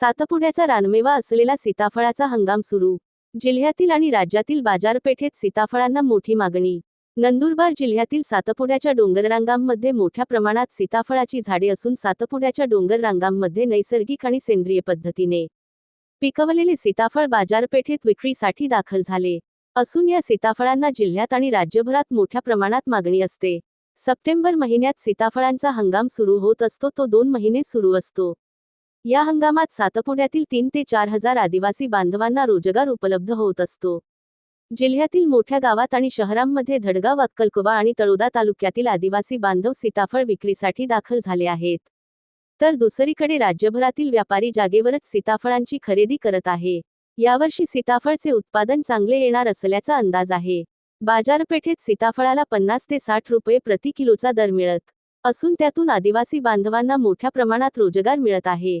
सातपुड्याचा रानमेवा असलेला सीताफळाचा हंगाम सुरू. जिल्ह्यातील आणि राज्यातील बाजारपेठेत सीताफळांना मोठी मागणी. नंदुरबार जिल्ह्यातील सातपुड्याच्या डोंगररांगांमध्ये मोठ्या प्रमाणात सीताफळाची झाडे असून सातपुड्याच्या डोंगर रांगांमध्ये नैसर्गिक आणि सेंद्रिय पद्धतीने पिकवलेले सीताफळ बाजारपेठेत विक्रीसाठी दाखल झाले. असून या सीताफळांना जिल्ह्यात आणि राज्यभरात मोठ्या प्रमाणात मागणी असते. सप्टेंबर महिन्यात सीताफळांचा हंगाम सुरू होत असतो तो दोन महिने सुरू असतो. या हंगामात सातपुड्यातील तीन ते चार हजार आदिवासी बांधवांना रोजगार उपलब्ध होत असतो. जिल्ह्यातील मोठ्या गावात आणि शहरांमध्ये धडगाव अक्कलकुवा आणि तळोदा तालुक्यातील आदिवासी बांधव सीताफळ विक्रीसाठी दाखल झाले आहेत. तर दुसरीकडे राज्यभरातील व्यापारी जागेवरच सीताफळांची खरेदी करत आहे. यावर्षी सीताफळचे उत्पादन चांगले येणार असल्याचा अंदाज आहे. बाजारपेठेत सीताफळाला पन्नास ते साठ रुपये प्रति किलोचा दर मिळत असून त्यातून आदिवासी बांधवांना मोठ्या प्रमाणात रोजगार मिळत आहे.